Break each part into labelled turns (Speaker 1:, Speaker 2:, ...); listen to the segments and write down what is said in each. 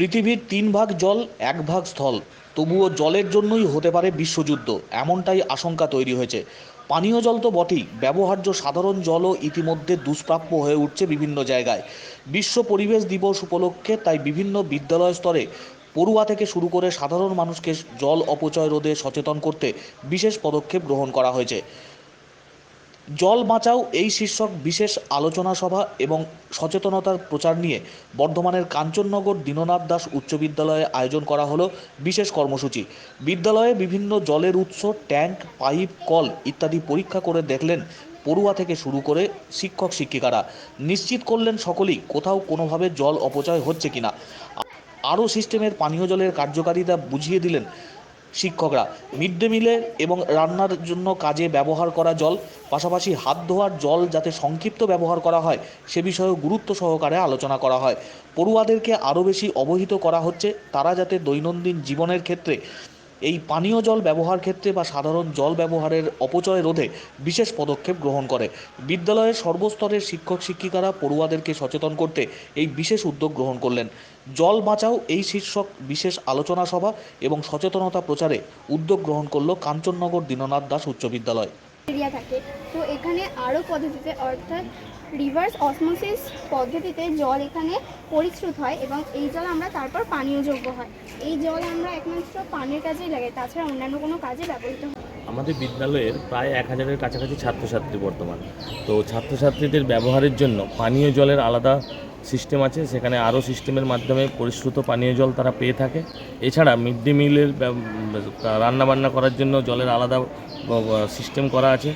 Speaker 1: পৃথিবীর তিন ভাগ জল, এক ভাগ স্থল। তবুও জলের জন্যই হতে পারে বিশ্বযুদ্ধ, এমনটাই আশঙ্কা তৈরি হয়েছে। পানীয় জল তো বটেই, ব্যবহার্য সাধারণ জলও ইতিমধ্যে দুষ্প্রাপ্য হয়ে উঠছে বিভিন্ন জায়গায়। বিশ্ব পরিবেশ দিবস উপলক্ষে তাই বিভিন্ন বিদ্যালয় স্তরে পড়ুয়া থেকে শুরু করে সাধারণ মানুষকে জল অপচয় রোধে সচেতন করতে বিশেষ পদক্ষেপ গ্রহণ করা হয়েছে। জল বাঁচাও এই শীর্ষক বিশেষ আলোচনা সভা এবং সচেতনতার প্রচার নিয়ে বর্ধমানের কাঞ্চননগর দীননাথ দাস উচ্চ বিদ্যালয়ে আয়োজন করা হলো বিশেষ কর্মসূচি। বিদ্যালয়ে বিভিন্ন জলের উৎস, ট্যাঙ্ক, পাইপ, কল ইত্যাদি পরীক্ষা করে দেখলেন পড়ুয়া থেকে শুরু করে শিক্ষক শিক্ষিকারা। নিশ্চিত করলেন সকলেই কোথাও কোনোভাবে জল অপচয় হচ্ছে কিনা। আরও সিস্টেমের পানীয় জলের কার্যকারিতা বুঝিয়ে দিলেন শিক্ষকরা। মিড ডে মিলে এবং রান্নার জন্য কাজে ব্যবহার করা জল, পাশাপাশি হাত ধোয়ার জল যাতে সংক্ষিপ্ত ব্যবহার করা হয়, সে বিষয়েও গুরুত্ব সহকারে আলোচনা করা হয়। পড়ুয়াদেরকে আরও বেশি অবহিত করা হচ্ছে, তারা যাতে দৈনন্দিন জীবনের ক্ষেত্রে এই পানীয় জল ব্যবহার ক্ষেত্রে বা সাধারণ জল ব্যবহারের অপচয় রোধে বিশেষ পদক্ষেপ গ্রহণ করে। বিদ্যালয়ের সর্বস্তরের শিক্ষক শিক্ষিকারা পড়ুয়াদেরকে সচেতন করতে এই বিশেষ উদ্যোগ গ্রহণ করলেন। জল বাঁচাও এই শীর্ষক বিশেষ আলোচনা সভা এবং সচেতনতা প্রচারে উদ্যোগ গ্রহণ করল কাঞ্চননগর দীননাথ দাস উচ্চ বিদ্যালয়।
Speaker 2: এরিয়া থাকে। তো এখানে আরও পদ্ধতিতে, অর্থাৎ রিভার্স অসমোসিস পদ্ধতিতে জল এখানে পরিশ্রুত হয় এবং এই জল আমরা তারপর পানীয় যোগ্য হয়। এই জল আমরা একমাত্র পানের কাজেই লাগাই, তাছাড়া অন্যান্য কোনো কাজে ব্যবহৃত হয়
Speaker 3: আমাদের বিদ্যালয়ের প্রায় এক হাজারের কাছাকাছি ছাত্রছাত্রী বর্তমান। তো ছাত্রছাত্রীদের ব্যবহারের জন্য পানীয় জলের আলাদা সিস্টেম আছে, সেখানে আরও সিস্টেমের মাধ্যমে পরিশ্রুত পানীয় জল তারা পেয়ে থাকে। এছাড়া মিড ডে মিলের রান্নাবান্না করার জন্য জলের আলাদা সিস্টেম করা আছে।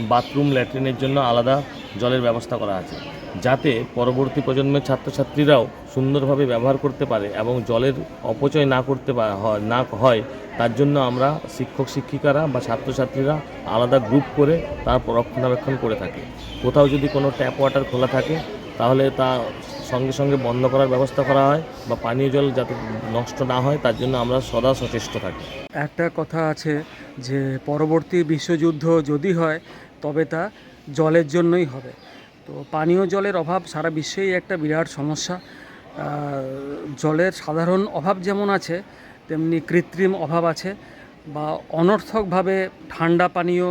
Speaker 3: বাথরুম, ল্যাট্রিনের জন্য আলাদা জলের ব্যবস্থা করা আছে। যাতে পরবর্তী প্রজন্মের ছাত্রছাত্রীরাও সুন্দরভাবে ব্যবহার করতে পারে এবং জলের অপচয় না করতে হয়- না হয়, তার জন্য আমরা শিক্ষক শিক্ষিকারা বা ছাত্রছাত্রীরা আলাদা গ্রুপ করে তার রক্ষণাবেক্ষণ করে থাকি। কোথাও যদি কোনো ট্যাপ ওয়াটার খোলা থাকে তাহলে তা সঙ্গে সঙ্গে বন্ধ করার ব্যবস্থা করা হয় বা পানীয় জল যাতে নষ্ট না হয়, তার জন্য আমরা সদা সচেষ্ট থাকি।
Speaker 4: একটা কথা আছে যে পরবর্তী বিশ্বযুদ্ধ যদি হয়, তবে তা জলের জন্যই হবে। তো পানীয় জলের অভাব সারা বিশ্বেই একটা বিরাট সমস্যা। জলের সাধারণ অভাব যেমন আছে, তেমনি কৃত্রিম অভাব আছে বা অনর্থকভাবে ঠান্ডা পানীয়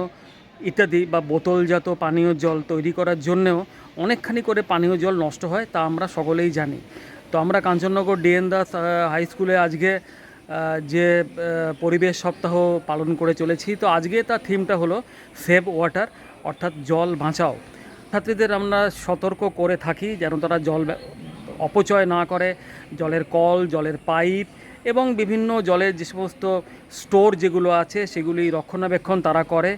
Speaker 4: ইত্যাদি বা বোতলজাত পানীয় জল তৈরি করার জন্যেও অনেকখানি করে পানীয় জল নষ্ট হয়, তা আমরা সকলেই জানি। তো আমরা কাঞ্চননগর ডিএন দাস হাই স্কুলে আজকে যে পরিবেশ সপ্তাহ পালন করে চলেছি। তো আজকে তার থিমটা হলো সেভ ওয়াটার, অর্থাৎ জল বাঁচাও। ছাত্রীদের আমরা সতর্ক করে থাকি যেন তারা জল অপচয় না করে। জলের কল, জলের পাইপ এবং বিভিন্ন জলের যে সমস্ত স্টোর যেগুলো আছে, সেগুলি রক্ষণাবেক্ষণ তারা করে।